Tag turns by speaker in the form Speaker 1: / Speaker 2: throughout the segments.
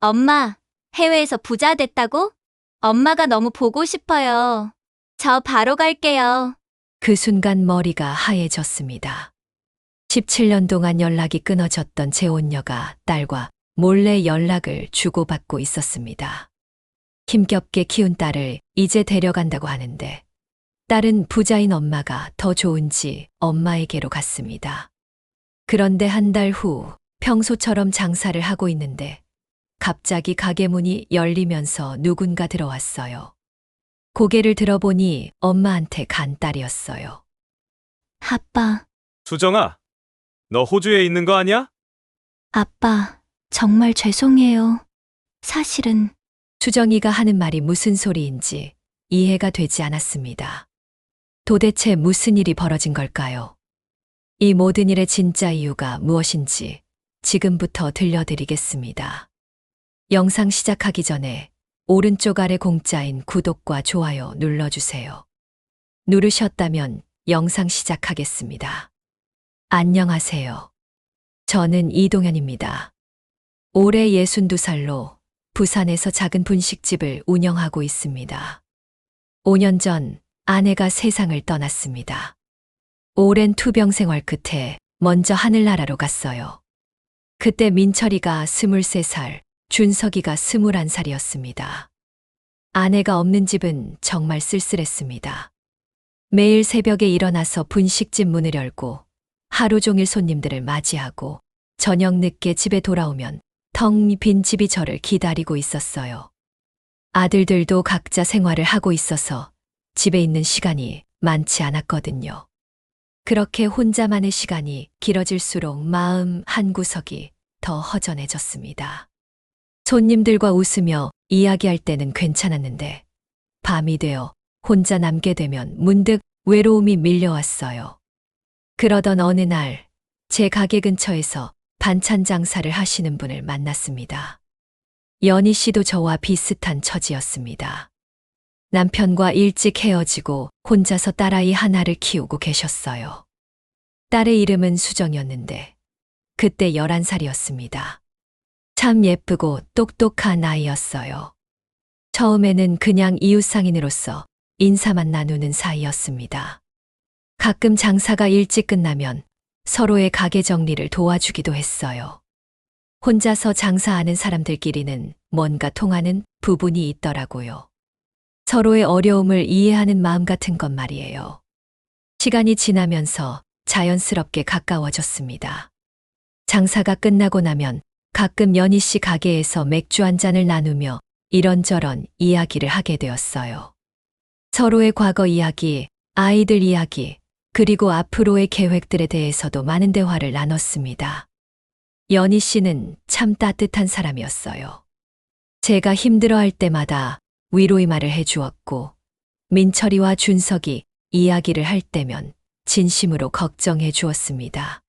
Speaker 1: 엄마, 해외에서 부자 됐다고? 엄마가 너무 보고 싶어요. 저 바로 갈게요.
Speaker 2: 그 순간 머리가 하얘졌습니다. 17년 동안 연락이 끊어졌던 재혼녀가 딸과 몰래 연락을 주고받고 있었습니다. 힘겹게 키운 딸을 이제 데려간다고 하는데 딸은 부자인 엄마가 더 좋은지 엄마에게로 갔습니다. 그런데 한 달 후 평소처럼 장사를 하고 있는데 갑자기 가게 문이 열리면서 누군가 들어왔어요. 고개를 들어보니 엄마한테 간 딸이었어요.
Speaker 1: 아빠,
Speaker 3: 수정아, 너 호주에 있는 거 아니야?
Speaker 1: 아빠, 정말 죄송해요. 사실은
Speaker 2: 수정이가 하는 말이 무슨 소리인지 이해가 되지 않았습니다. 도대체 무슨 일이 벌어진 걸까요? 이 모든 일의 진짜 이유가 무엇인지 지금부터 들려드리겠습니다. 영상 시작하기 전에 오른쪽 아래 공짜인 구독과 좋아요 눌러주세요. 누르셨다면 영상 시작하겠습니다. 안녕하세요. 저는 이동현입니다. 올해 62살로 부산에서 작은 분식집을 운영하고 있습니다. 5년 전 아내가 세상을 떠났습니다. 오랜 투병 생활 끝에 먼저 하늘나라로 갔어요. 그때 민철이가 23살, 준석이가 21살이었습니다. 아내가 없는 집은 정말 쓸쓸했습니다. 매일 새벽에 일어나서 분식집 문을 열고 하루 종일 손님들을 맞이하고 저녁 늦게 집에 돌아오면 텅 빈 집이 저를 기다리고 있었어요. 아들들도 각자 생활을 하고 있어서 집에 있는 시간이 많지 않았거든요. 그렇게 혼자만의 시간이 길어질수록 마음 한 구석이 더 허전해졌습니다. 손님들과 웃으며 이야기할 때는 괜찮았는데 밤이 되어 혼자 남게 되면 문득 외로움이 밀려왔어요. 그러던 어느 날 제 가게 근처에서 반찬 장사를 하시는 분을 만났습니다. 연희 씨도 저와 비슷한 처지였습니다. 남편과 일찍 헤어지고 혼자서 딸아이 하나를 키우고 계셨어요. 딸의 이름은 수정이었는데 그때 11살이었습니다. 참 예쁘고 똑똑한 아이였어요. 처음에는 그냥 이웃상인으로서 인사만 나누는 사이였습니다. 가끔 장사가 일찍 끝나면 서로의 가게 정리를 도와주기도 했어요. 혼자서 장사하는 사람들끼리는 뭔가 통하는 부분이 있더라고요. 서로의 어려움을 이해하는 마음 같은 것 말이에요. 시간이 지나면서 자연스럽게 가까워졌습니다. 장사가 끝나고 나면 가끔 연희 씨 가게에서 맥주 한 잔을 나누며 이런저런 이야기를 하게 되었어요. 서로의 과거 이야기, 아이들 이야기, 그리고 앞으로의 계획들에 대해서도 많은 대화를 나눴습니다. 연희 씨는 참 따뜻한 사람이었어요. 제가 힘들어할 때마다 위로의 말을 해주었고, 민철이와 준석이 이야기를 할 때면 진심으로 걱정해 주었습니다.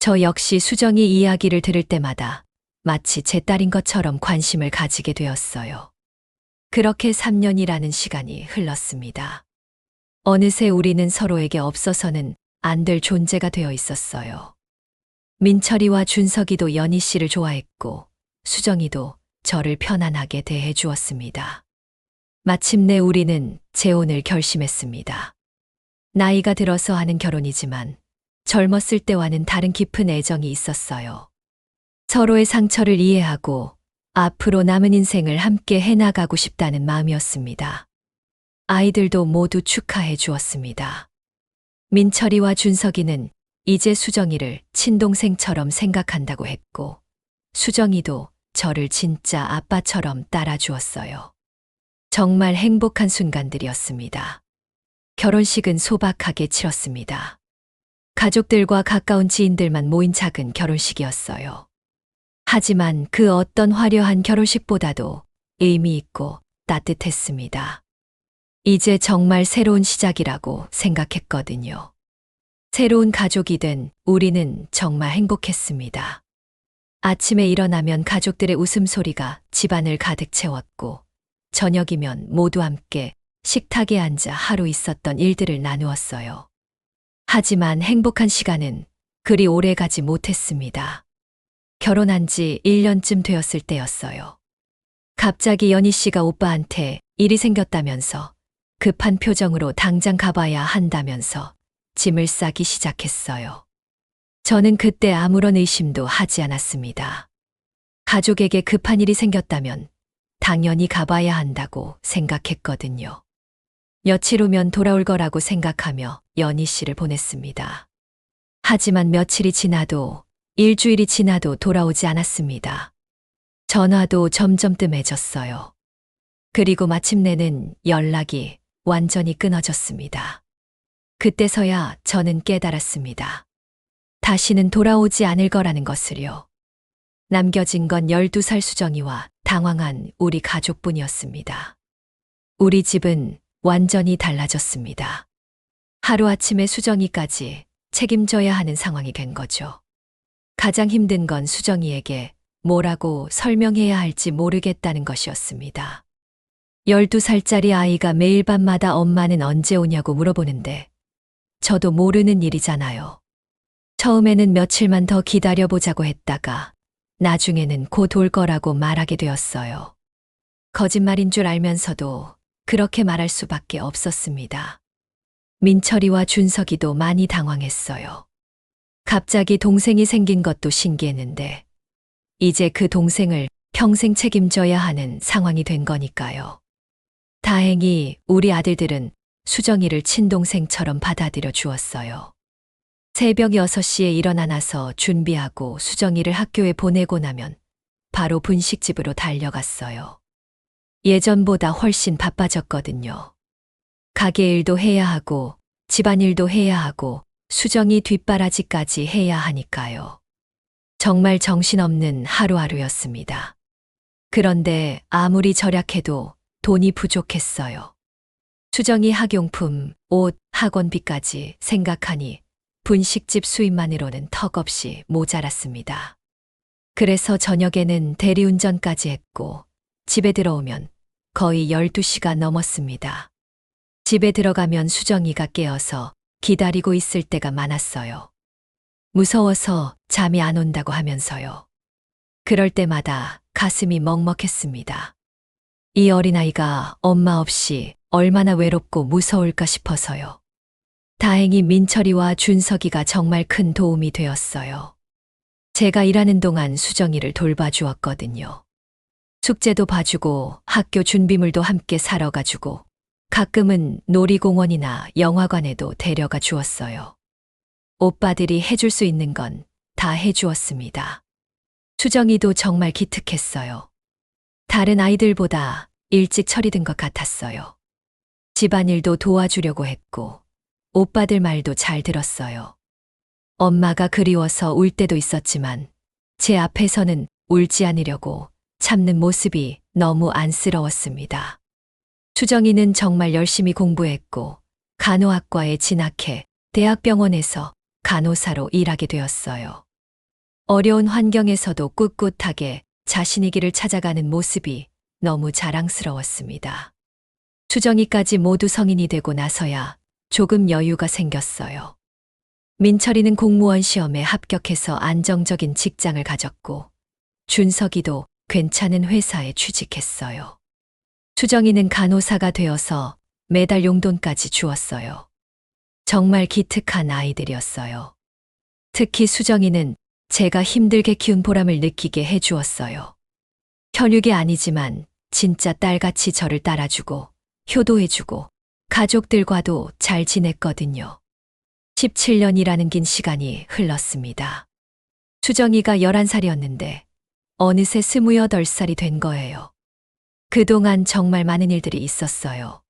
Speaker 2: 저 역시 수정이 이야기를 들을 때마다 마치 제 딸인 것처럼 관심을 가지게 되었어요. 그렇게 3년이라는 시간이 흘렀습니다. 어느새 우리는 서로에게 없어서는 안 될 존재가 되어 있었어요. 민철이와 준석이도 연희 씨를 좋아했고 수정이도 저를 편안하게 대해 주었습니다. 마침내 우리는 재혼을 결심했습니다. 나이가 들어서 하는 결혼이지만 젊었을 때와는 다른 깊은 애정이 있었어요. 서로의 상처를 이해하고 앞으로 남은 인생을 함께 해나가고 싶다는 마음이었습니다. 아이들도 모두 축하해 주었습니다. 민철이와 준석이는 이제 수정이를 친동생처럼 생각한다고 했고, 수정이도 저를 진짜 아빠처럼 따라주었어요. 정말 행복한 순간들이었습니다. 결혼식은 소박하게 치렀습니다. 가족들과 가까운 지인들만 모인 작은 결혼식이었어요. 하지만 그 어떤 화려한 결혼식보다도 의미 있고 따뜻했습니다. 이제 정말 새로운 시작이라고 생각했거든요. 새로운 가족이 된 우리는 정말 행복했습니다. 아침에 일어나면 가족들의 웃음소리가 집안을 가득 채웠고, 저녁이면 모두 함께 식탁에 앉아 하루 있었던 일들을 나누었어요. 하지만 행복한 시간은 그리 오래 가지 못했습니다. 결혼한 지 1년쯤 되었을 때였어요. 갑자기 연희 씨가 오빠한테 일이 생겼다면서 급한 표정으로 당장 가봐야 한다면서 짐을 싸기 시작했어요. 저는 그때 아무런 의심도 하지 않았습니다. 가족에게 급한 일이 생겼다면 당연히 가봐야 한다고 생각했거든요. 며칠 후면 돌아올 거라고 생각하며 연희 씨를 보냈습니다. 하지만 며칠이 지나도 일주일이 지나도 돌아오지 않았습니다. 전화도 점점 뜸해졌어요. 그리고 마침내는 연락이 완전히 끊어졌습니다. 그때서야 저는 깨달았습니다. 다시는 돌아오지 않을 거라는 것을요. 남겨진 건 12살 수정이와 당황한 우리 가족뿐이었습니다. 우리 집은 완전히 달라졌습니다. 하루아침에 수정이까지 책임져야 하는 상황이 된 거죠. 가장 힘든 건 수정이에게 뭐라고 설명해야 할지 모르겠다는 것이었습니다. 12살짜리 아이가 매일 밤마다 엄마는 언제 오냐고 물어보는데 저도 모르는 일이잖아요. 처음에는 며칠만 더 기다려보자고 했다가 나중에는 곧 올 거라고 말하게 되었어요. 거짓말인 줄 알면서도 그렇게 말할 수밖에 없었습니다. 민철이와 준석이도 많이 당황했어요. 갑자기 동생이 생긴 것도 신기했는데, 이제 그 동생을 평생 책임져야 하는 상황이 된 거니까요. 다행히 우리 아들들은 수정이를 친동생처럼 받아들여 주었어요. 새벽 6시에 일어나 나서 준비하고 수정이를 학교에 보내고 나면 바로 분식집으로 달려갔어요. 예전보다 훨씬 바빠졌거든요. 가게 일도 해야 하고 집안일도 해야 하고 수정이 뒷바라지까지 해야 하니까요. 정말 정신없는 하루하루였습니다. 그런데 아무리 절약해도 돈이 부족했어요. 수정이 학용품, 옷, 학원비까지 생각하니 분식집 수입만으로는 턱없이 모자랐습니다. 그래서 저녁에는 대리운전까지 했고 집에 들어오면 거의 12시가 넘었습니다. 집에 들어가면 수정이가 깨어서 기다리고 있을 때가 많았어요. 무서워서 잠이 안 온다고 하면서요. 그럴 때마다 가슴이 먹먹했습니다. 이 어린아이가 엄마 없이 얼마나 외롭고 무서울까 싶어서요. 다행히 민철이와 준석이가 정말 큰 도움이 되었어요. 제가 일하는 동안 수정이를 돌봐주었거든요. 숙제도 봐주고 학교 준비물도 함께 사러 가주고 가끔은 놀이공원이나 영화관에도 데려가 주었어요. 오빠들이 해줄 수 있는 건 다 해주었습니다. 수정이도 정말 기특했어요. 다른 아이들보다 일찍 처리된 것 같았어요. 집안일도 도와주려고 했고, 오빠들 말도 잘 들었어요. 엄마가 그리워서 울 때도 있었지만, 제 앞에서는 울지 않으려고 참는 모습이 너무 안쓰러웠습니다. 수정이는 정말 열심히 공부했고, 간호학과에 진학해 대학병원에서 간호사로 일하게 되었어요. 어려운 환경에서도 꿋꿋하게 자신의 길을 찾아가는 모습이 너무 자랑스러웠습니다. 수정이까지 모두 성인이 되고 나서야 조금 여유가 생겼어요. 민철이는 공무원 시험에 합격해서 안정적인 직장을 가졌고, 준석이도 괜찮은 회사에 취직했어요. 수정이는 간호사가 되어서 매달 용돈까지 주었어요. 정말 기특한 아이들이었어요. 특히 수정이는 제가 힘들게 키운 보람을 느끼게 해주었어요. 혈육이 아니지만 진짜 딸같이 저를 따라주고 효도해주고 가족들과도 잘 지냈거든요. 17년이라는 긴 시간이 흘렀습니다. 수정이가 11살이었는데 어느새 28살이 된 거예요. 그동안 정말 많은 일들이 있었어요.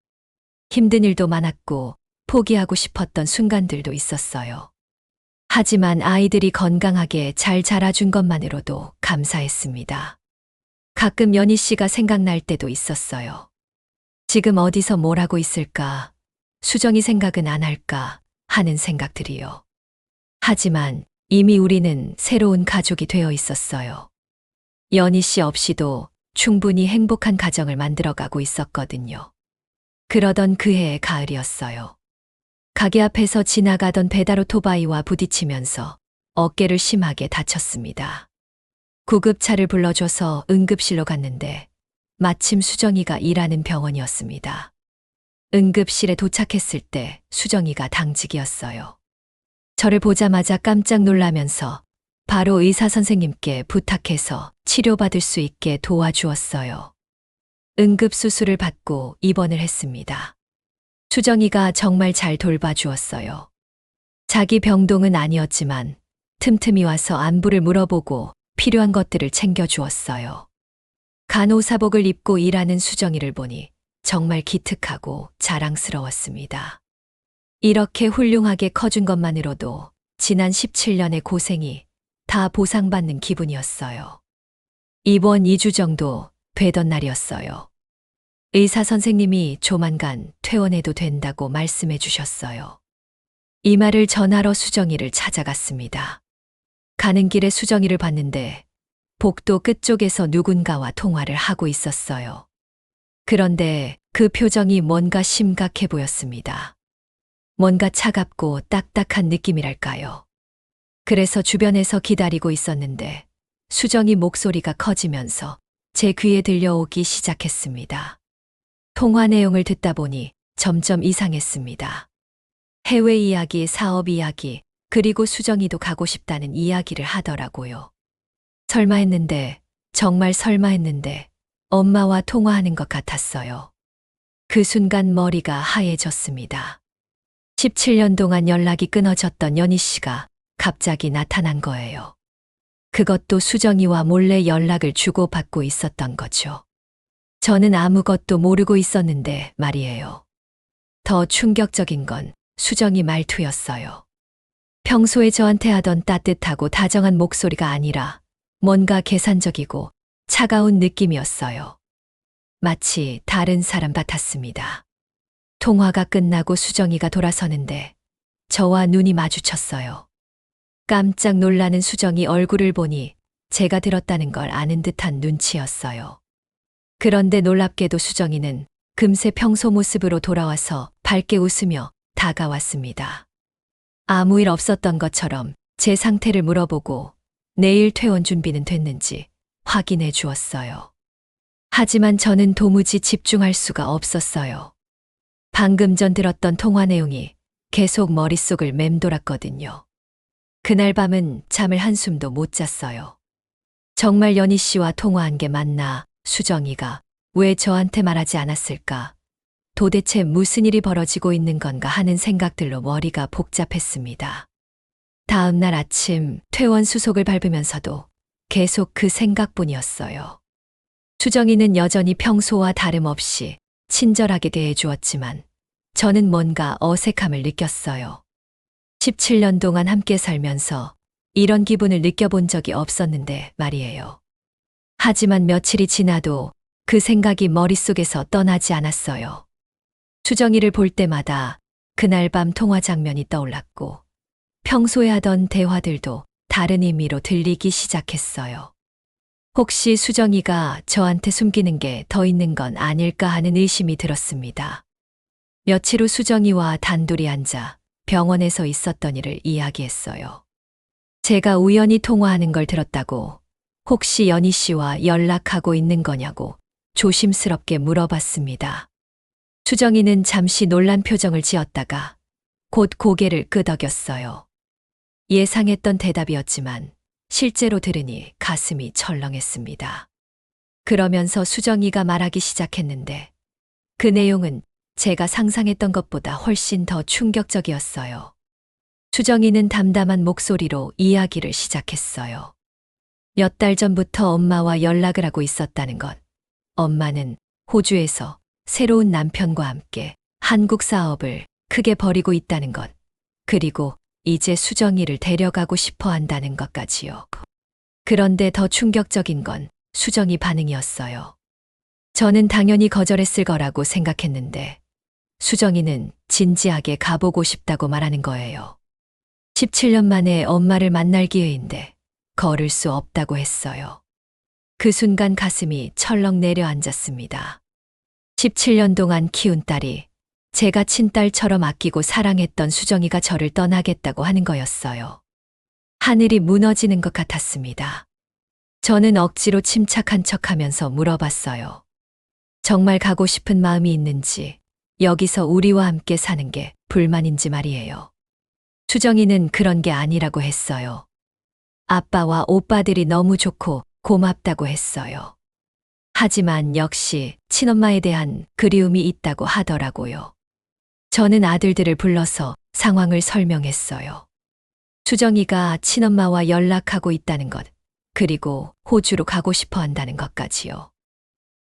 Speaker 2: 힘든 일도 많았고 포기하고 싶었던 순간들도 있었어요. 하지만 아이들이 건강하게 잘 자라준 것만으로도 감사했습니다. 가끔 연희 씨가 생각날 때도 있었어요. 지금 어디서 뭘 하고 있을까? 수정이 생각은 안 할까? 하는 생각들이요. 하지만 이미 우리는 새로운 가족이 되어 있었어요. 연희 씨 없이도 충분히 행복한 가정을 만들어가고 있었거든요. 그러던 그해의 가을이었어요. 가게 앞에서 지나가던 배달 오토바이와 부딪히면서 어깨를 심하게 다쳤습니다. 구급차를 불러줘서 응급실로 갔는데 마침 수정이가 일하는 병원이었습니다. 응급실에 도착했을 때 수정이가 당직이었어요. 저를 보자마자 깜짝 놀라면서 바로 의사 선생님께 부탁해서 치료받을 수 있게 도와주었어요. 응급수술을 받고 입원을 했습니다. 수정이가 정말 잘 돌봐주었어요. 자기 병동은 아니었지만 틈틈이 와서 안부를 물어보고 필요한 것들을 챙겨주었어요. 간호사복을 입고 일하는 수정이를 보니 정말 기특하고 자랑스러웠습니다. 이렇게 훌륭하게 커준 것만으로도 지난 17년의 고생이 다 보상받는 기분이었어요. 입원 2주 정도 되던 날이었어요. 의사 선생님이 조만간 퇴원해도 된다고 말씀해 주셨어요. 이 말을 전하러 수정이를 찾아갔습니다. 가는 길에 수정이를 봤는데 복도 끝쪽에서 누군가와 통화를 하고 있었어요. 그런데 그 표정이 뭔가 심각해 보였습니다. 뭔가 차갑고 딱딱한 느낌이랄까요. 그래서 주변에서 기다리고 있었는데 수정이 목소리가 커지면서 제 귀에 들려오기 시작했습니다. 통화 내용을 듣다 보니 점점 이상했습니다. 해외 이야기, 사업 이야기, 그리고 수정이도 가고 싶다는 이야기를 하더라고요. 설마 했는데, 정말 설마 했는데, 엄마와 통화하는 것 같았어요. 그 순간 머리가 하얘졌습니다. 17년 동안 연락이 끊어졌던 연희 씨가 갑자기 나타난 거예요. 그것도 수정이와 몰래 연락을 주고받고 있었던 거죠. 저는 아무것도 모르고 있었는데 말이에요. 더 충격적인 건 수정이 말투였어요. 평소에 저한테 하던 따뜻하고 다정한 목소리가 아니라 뭔가 계산적이고 차가운 느낌이었어요. 마치 다른 사람 같았습니다. 통화가 끝나고 수정이가 돌아서는데 저와 눈이 마주쳤어요. 깜짝 놀라는 수정이 얼굴을 보니 제가 들었다는 걸 아는 듯한 눈치였어요. 그런데 놀랍게도 수정이는 금세 평소 모습으로 돌아와서 밝게 웃으며 다가왔습니다. 아무 일 없었던 것처럼 제 상태를 물어보고 내일 퇴원 준비는 됐는지 확인해 주었어요. 하지만 저는 도무지 집중할 수가 없었어요. 방금 전 들었던 통화 내용이 계속 머릿속을 맴돌았거든요. 그날 밤은 잠을 한숨도 못 잤어요. 정말 연희 씨와 통화한 게 맞나, 수정이가 왜 저한테 말하지 않았을까? 도대체 무슨 일이 벌어지고 있는 건가 하는 생각들로 머리가 복잡했습니다. 다음 날 아침 퇴원 수속을 밟으면서도 계속 그 생각뿐이었어요. 수정이는 여전히 평소와 다름없이 친절하게 대해 주었지만 저는 뭔가 어색함을 느꼈어요. 17년 동안 함께 살면서 이런 기분을 느껴본 적이 없었는데 말이에요. 하지만 며칠이 지나도 그 생각이 머릿속에서 떠나지 않았어요. 수정이를 볼 때마다 그날 밤 통화 장면이 떠올랐고 평소에 하던 대화들도 다른 의미로 들리기 시작했어요. 혹시 수정이가 저한테 숨기는 게 더 있는 건 아닐까 하는 의심이 들었습니다. 며칠 후 수정이와 단둘이 앉아 병원에서 있었던 일을 이야기했어요. 제가 우연히 통화하는 걸 들었다고 혹시 연희 씨와 연락하고 있는 거냐고 조심스럽게 물어봤습니다. 수정이는 잠시 놀란 표정을 지었다가 곧 고개를 끄덕였어요. 예상했던 대답이었지만 실제로 들으니 가슴이 철렁했습니다. 그러면서 수정이가 말하기 시작했는데 그 내용은 제가 상상했던 것보다 훨씬 더 충격적이었어요. 수정이는 담담한 목소리로 이야기를 시작했어요. 몇 달 전부터 엄마와 연락을 하고 있었다는 것. 엄마는 호주에서 새로운 남편과 함께 한국 사업을 크게 벌이고 있다는 것. 그리고 이제 수정이를 데려가고 싶어 한다는 것까지요. 그런데 더 충격적인 건 수정이 반응이었어요. 저는 당연히 거절했을 거라고 생각했는데 수정이는 진지하게 가보고 싶다고 말하는 거예요. 17년 만에 엄마를 만날 기회인데 걸을 수 없다고 했어요. 그 순간 가슴이 철렁 내려앉았습니다. 17년 동안 키운 딸이 제가 친딸처럼 아끼고 사랑했던 수정이가 저를 떠나겠다고 하는 거였어요. 하늘이 무너지는 것 같았습니다. 저는 억지로 침착한 척 하면서 물어봤어요. 정말 가고 싶은 마음이 있는지, 여기서 우리와 함께 사는 게 불만인지 말이에요. 수정이는 그런 게 아니라고 했어요. 아빠와 오빠들이 너무 좋고 고맙다고 했어요. 하지만 역시 친엄마에 대한 그리움이 있다고 하더라고요. 저는 아들들을 불러서 상황을 설명했어요. 수정이가 친엄마와 연락하고 있다는 것, 그리고 호주로 가고 싶어 한다는 것까지요.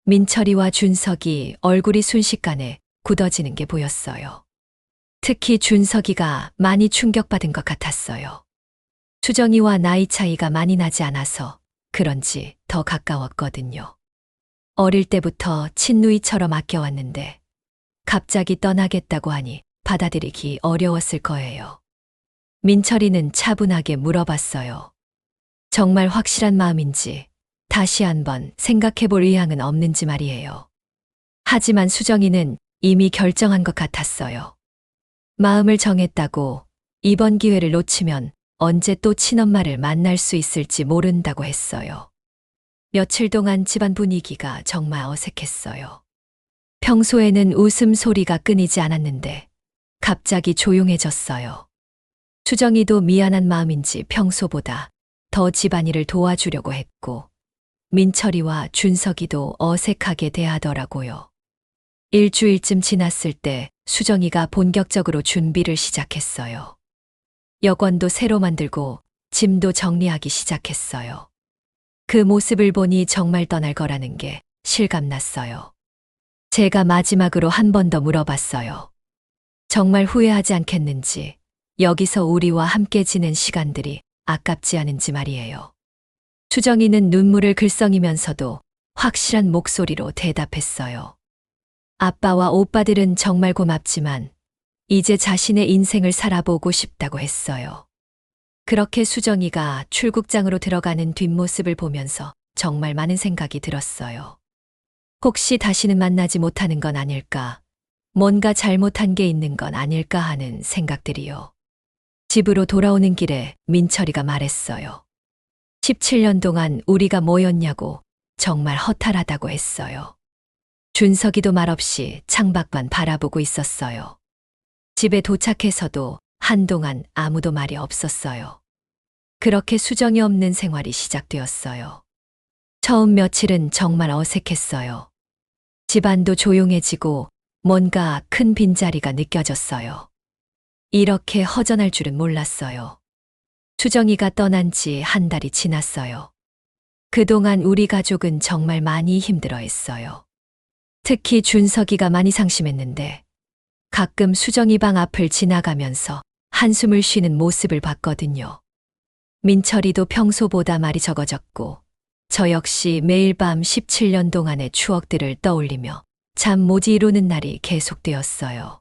Speaker 2: 민철이와 준석이 얼굴이 순식간에 굳어지는 게 보였어요. 특히 준석이가 많이 충격받은 것 같았어요. 수정이와 나이 차이가 많이 나지 않아서 그런지 더 가까웠거든요. 어릴 때부터 친누이처럼 아껴왔는데 갑자기 떠나겠다고 하니 받아들이기 어려웠을 거예요. 민철이는 차분하게 물어봤어요. 정말 확실한 마음인지 다시 한번 생각해 볼 의향은 없는지 말이에요. 하지만 수정이는 이미 결정한 것 같았어요. 마음을 정했다고 이번 기회를 놓치면 언제 또 친엄마를 만날 수 있을지 모른다고 했어요. 며칠 동안 집안 분위기가 정말 어색했어요. 평소에는 웃음소리가 끊이지 않았는데 갑자기 조용해졌어요. 수정이도 미안한 마음인지 평소보다 더 집안일을 도와주려고 했고 민철이와 준석이도 어색하게 대하더라고요. 일주일쯤 지났을 때 수정이가 본격적으로 준비를 시작했어요. 여권도 새로 만들고 짐도 정리하기 시작했어요. 그 모습을 보니 정말 떠날 거라는 게 실감났어요. 제가 마지막으로 한 번 더 물어봤어요. 정말 후회하지 않겠는지, 여기서 우리와 함께 지낸 시간들이 아깝지 않은지 말이에요. 수정이는 눈물을 글썽이면서도 확실한 목소리로 대답했어요. 아빠와 오빠들은 정말 고맙지만 이제 자신의 인생을 살아보고 싶다고 했어요. 그렇게 수정이가 출국장으로 들어가는 뒷모습을 보면서 정말 많은 생각이 들었어요. 혹시 다시는 만나지 못하는 건 아닐까? 뭔가 잘못한 게 있는 건 아닐까 하는 생각들이요. 집으로 돌아오는 길에 민철이가 말했어요. 17년 동안 우리가 뭐였냐고 정말 허탈하다고 했어요. 준석이도 말없이 창밖만 바라보고 있었어요. 집에 도착해서도 한동안 아무도 말이 없었어요. 그렇게 수정이 없는 생활이 시작되었어요. 처음 며칠은 정말 어색했어요. 집안도 조용해지고 뭔가 큰 빈자리가 느껴졌어요. 이렇게 허전할 줄은 몰랐어요. 수정이가 떠난 지 한 달이 지났어요. 그동안 우리 가족은 정말 많이 힘들어 했어요. 특히 준석이가 많이 상심했는데 가끔 수정이 방 앞을 지나가면서 한숨을 쉬는 모습을 봤거든요. 민철이도 평소보다 말이 적어졌고 저 역시 매일 밤 17년 동안의 추억들을 떠올리며 잠 못 이루는 날이 계속되었어요.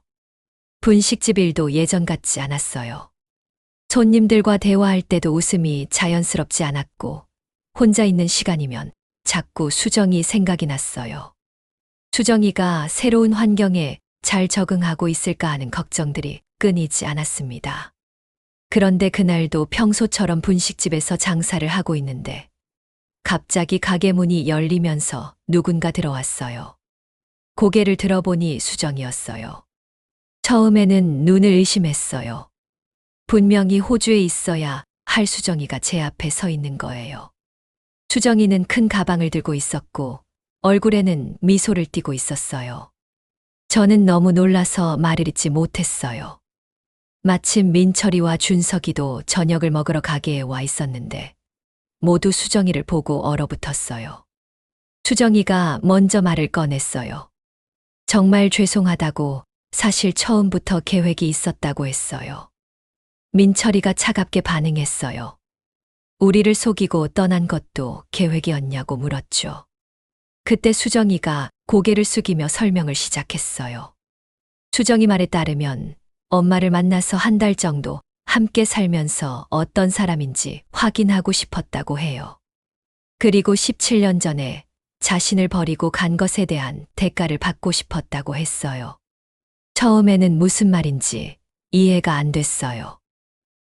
Speaker 2: 분식집 일도 예전 같지 않았어요. 손님들과 대화할 때도 웃음이 자연스럽지 않았고 혼자 있는 시간이면 자꾸 수정이 생각이 났어요. 수정이가 새로운 환경에 잘 적응하고 있을까 하는 걱정들이 끊이지 않았습니다. 그런데 그날도 평소처럼 분식집에서 장사를 하고 있는데 갑자기 가게 문이 열리면서 누군가 들어왔어요. 고개를 들어보니 수정이었어요. 처음에는 눈을 의심했어요. 분명히 호주에 있어야 할 수정이가 제 앞에 서 있는 거예요. 수정이는 큰 가방을 들고 있었고 얼굴에는 미소를 띠고 있었어요. 저는 너무 놀라서 말을 잇지 못했어요. 마침 민철이와 준석이도 저녁을 먹으러 가게에 와 있었는데 모두 수정이를 보고 얼어붙었어요. 수정이가 먼저 말을 꺼냈어요. 정말 죄송하다고 사실 처음부터 계획이 있었다고 했어요. 민철이가 차갑게 반응했어요. 우리를 속이고 떠난 것도 계획이었냐고 물었죠. 그때 수정이가 고개를 숙이며 설명을 시작했어요. 수정이 말에 따르면 엄마를 만나서 한 달 정도 함께 살면서 어떤 사람인지 확인하고 싶었다고 해요. 그리고 17년 전에 자신을 버리고 간 것에 대한 대가를 받고 싶었다고 했어요. 처음에는 무슨 말인지 이해가 안 됐어요.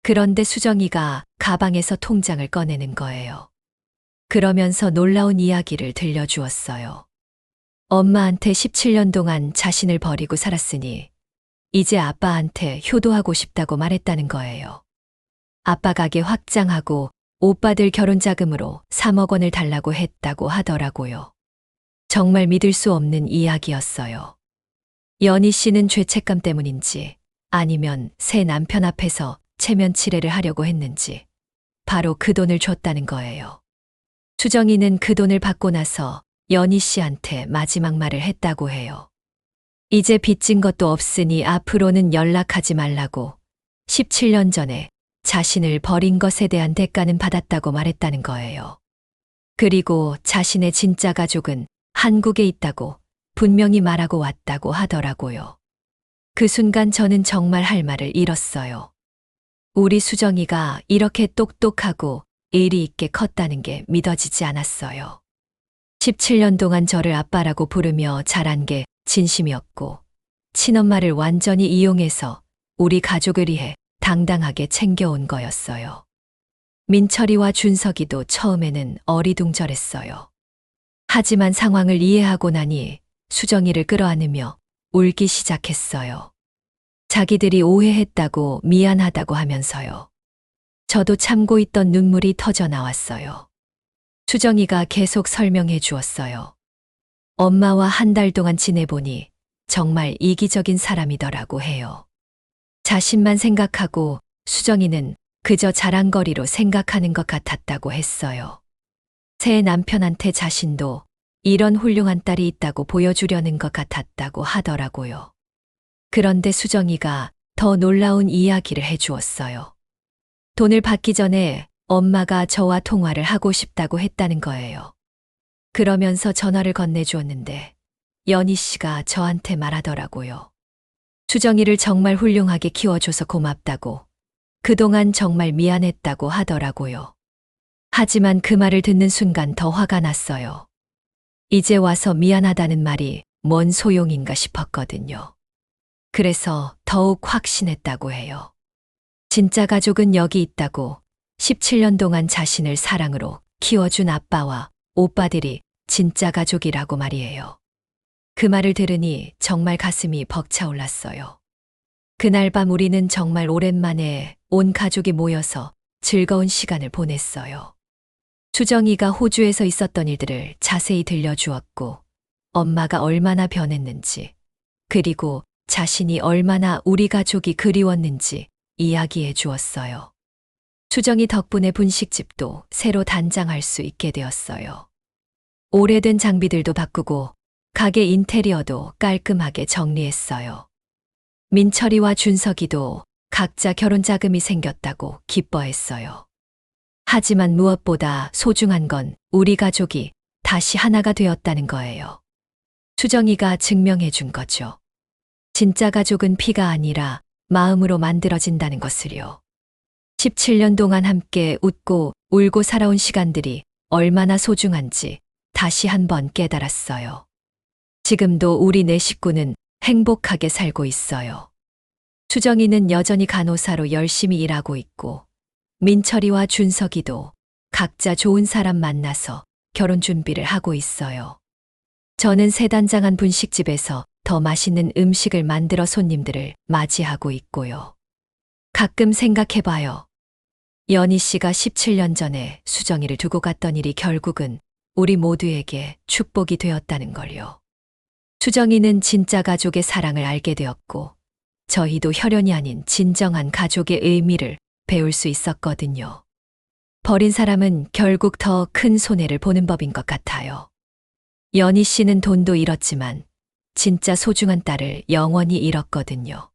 Speaker 2: 그런데 수정이가 가방에서 통장을 꺼내는 거예요. 그러면서 놀라운 이야기를 들려주었어요. 엄마한테 17년 동안 자신을 버리고 살았으니 이제 아빠한테 효도하고 싶다고 말했다는 거예요. 아빠 가게 확장하고 오빠들 결혼 자금으로 3억 원을 달라고 했다고 하더라고요. 정말 믿을 수 없는 이야기였어요. 연희 씨는 죄책감 때문인지 아니면 새 남편 앞에서 체면 치레를 하려고 했는지 바로 그 돈을 줬다는 거예요. 수정이는 그 돈을 받고 나서 연희 씨한테 마지막 말을 했다고 해요. 이제 빚진 것도 없으니 앞으로는 연락하지 말라고 17년 전에 자신을 버린 것에 대한 대가는 받았다고 말했다는 거예요. 그리고 자신의 진짜 가족은 한국에 있다고 분명히 말하고 왔다고 하더라고요. 그 순간 저는 정말 할 말을 잃었어요. 우리 수정이가 이렇게 똑똑하고 의리 있게 컸다는 게 믿어지지 않았어요. 17년 동안 저를 아빠라고 부르며 자란 게 진심이었고, 친엄마를 완전히 이용해서 우리 가족을 위해 당당하게 챙겨온 거였어요. 민철이와 준석이도 처음에는 어리둥절했어요. 하지만 상황을 이해하고 나니 수정이를 끌어안으며 울기 시작했어요. 자기들이 오해했다고 미안하다고 하면서요. 저도 참고 있던 눈물이 터져 나왔어요. 수정이가 계속 설명해 주었어요. 엄마와 한 달 동안 지내보니 정말 이기적인 사람이더라고 해요. 자신만 생각하고 수정이는 그저 자랑거리로 생각하는 것 같았다고 했어요. 새 남편한테 자신도 이런 훌륭한 딸이 있다고 보여주려는 것 같았다고 하더라고요. 그런데 수정이가 더 놀라운 이야기를 해주었어요. 돈을 받기 전에 엄마가 저와 통화를 하고 싶다고 했다는 거예요. 그러면서 전화를 건네주었는데 연희 씨가 저한테 말하더라고요. 수정이를 정말 훌륭하게 키워줘서 고맙다고 그동안 정말 미안했다고 하더라고요. 하지만 그 말을 듣는 순간 더 화가 났어요. 이제 와서 미안하다는 말이 뭔 소용인가 싶었거든요. 그래서 더욱 확신했다고 해요. 진짜 가족은 여기 있다고 17년 동안 자신을 사랑으로 키워준 아빠와 오빠들이 진짜 가족이라고 말이에요. 그 말을 들으니 정말 가슴이 벅차올랐어요. 그날 밤 우리는 정말 오랜만에 온 가족이 모여서 즐거운 시간을 보냈어요. 수정이가 호주에서 있었던 일들을 자세히 들려주었고, 엄마가 얼마나 변했는지, 그리고 자신이 얼마나 우리 가족이 그리웠는지 이야기해 주었어요. 수정이 덕분에 분식집도 새로 단장할 수 있게 되었어요. 오래된 장비들도 바꾸고 가게 인테리어도 깔끔하게 정리했어요. 민철이와 준석이도 각자 결혼 자금이 생겼다고 기뻐했어요. 하지만 무엇보다 소중한 건 우리 가족이 다시 하나가 되었다는 거예요. 수정이가 증명해 준 거죠. 진짜 가족은 피가 아니라 마음으로 만들어진다는 것을요. 17년 동안 함께 웃고 울고 살아온 시간들이 얼마나 소중한지 다시 한번 깨달았어요. 지금도 우리 네 식구는 행복하게 살고 있어요. 수정이는 여전히 간호사로 열심히 일하고 있고, 민철이와 준석이도 각자 좋은 사람 만나서 결혼 준비를 하고 있어요. 저는 새단장한 분식집에서 더 맛있는 음식을 만들어 손님들을 맞이하고 있고요. 가끔 생각해봐요. 연희 씨가 17년 전에 수정이를 두고 갔던 일이 결국은 우리 모두에게 축복이 되었다는 걸요. 수정이는 진짜 가족의 사랑을 알게 되었고, 저희도 혈연이 아닌 진정한 가족의 의미를 배울 수 있었거든요. 버린 사람은 결국 더 큰 손해를 보는 법인 것 같아요. 연희 씨는 돈도 잃었지만 진짜 소중한 딸을 영원히 잃었거든요.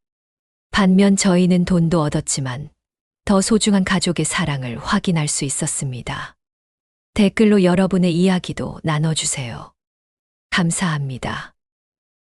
Speaker 2: 반면 저희는 돈도 얻었지만 더 소중한 가족의 사랑을 확인할 수 있었습니다. 댓글로 여러분의 이야기도 나눠주세요. 감사합니다.